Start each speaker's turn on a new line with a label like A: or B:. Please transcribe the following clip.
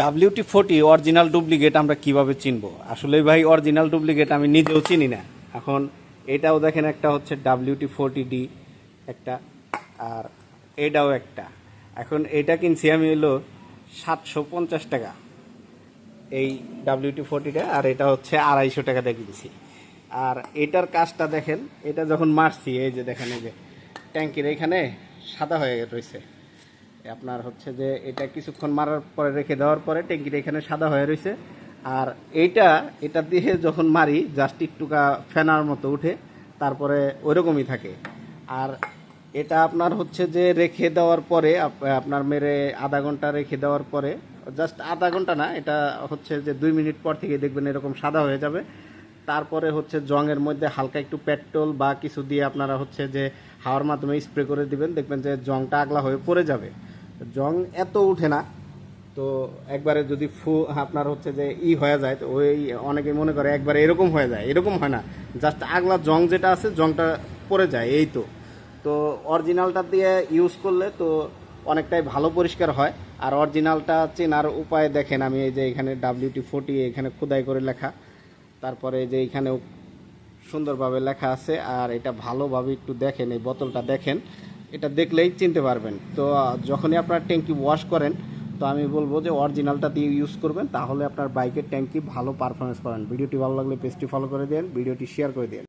A: WT forty original duplicate আমরা কীভাবে চিনব? আসলে ভাই অরিজিনাল ডুপ্লিকেট আমি নিজেও চিনি না। এখন এটাও দেখেন একটা হচ্ছে ডাব্লিউটি ফোর্টি ডি একটা, আর এটাও একটা। এখন এটা কিনছি আমি হলো সাতশো পঞ্চাশ টাকা। এই ডাব্লিউটি ফোর্টিটা আর এটা হচ্ছে আড়াইশো টাকা দিয়ে কিনছি। আর এটার কাজটা দেখেন, এটা যখন মারছি, এই যে দেখেন, এই যে ট্যাঙ্কির এখানে সাদা হয়ে রয়েছে। আপনার হচ্ছে যে এটা কিছুক্ষণ মারার পরে রেখে দেওয়ার পরে ট্যাঙ্কিটা এখানে সাদা হয়ে রয়েছে আর এইটা, এটা দিয়ে যখন মারি জাস্ট একটুকা ফেনার মতো উঠে, তারপরে ওইরকমই থাকে। আর এটা আপনার হচ্ছে যে রেখে দেওয়ার পরে আপনার মেরে আধা ঘণ্টা রেখে দেওয়ার পরে জাস্ট আধা ঘণ্টা না, এটা হচ্ছে যে দুই মিনিট পর থেকে দেখবেন এরকম সাদা হয়ে যাবে। তারপরে হচ্ছে জংয়ের মধ্যে হালকা একটু পেট্রোল বা কিছু দিয়ে আপনারা হচ্ছে যে হাওয়ার মাধ্যমে স্প্রে করে দিবেন, দেখবেন যে জংটা আগলা হয়ে পড়ে যাবে। জং এত উঠে না। তো একবারে যদি ফু আপনার হচ্ছে যে ই হয়ে যায়, তো ওই অনেকে মনে করে একবারে এরকম হয়ে যায়। এরকম হয় না। জাস্ট আগলা জং যেটা আছে, জংটা পড়ে যায়, এই তো। তো অরিজিনালটা দিয়ে ইউজ করলে তো অনেকটাই ভালো পরিষ্কার হয়। আর অরিজিনালটা চেনার উপায় দেখেন আমি, এই যে এখানে ডাব্লিউটি ফোর্টি এখানে খোদাই করে লেখা। তারপরে যে এখানেও সুন্দরভাবে লেখা আছে, আর এটা ভালোভাবে একটু দেখেন, এই বোতলটা দেখেন। এটা দেখলেই চিনতে পারবেন। তো যখনই আপনার ট্যাঙ্কি ওয়াশ করেন, তো আমি বলব যে অরিজিনালটা দিয়ে ইউজ করবেন, তাহলে আপনার বাইকের ট্যাঙ্কি ভালো পারফরমেন্স করেন ভিডিওটি ভালো লাগলে পেজটি ফলো করে দেন, ভিডিওটি শেয়ার করে দেন।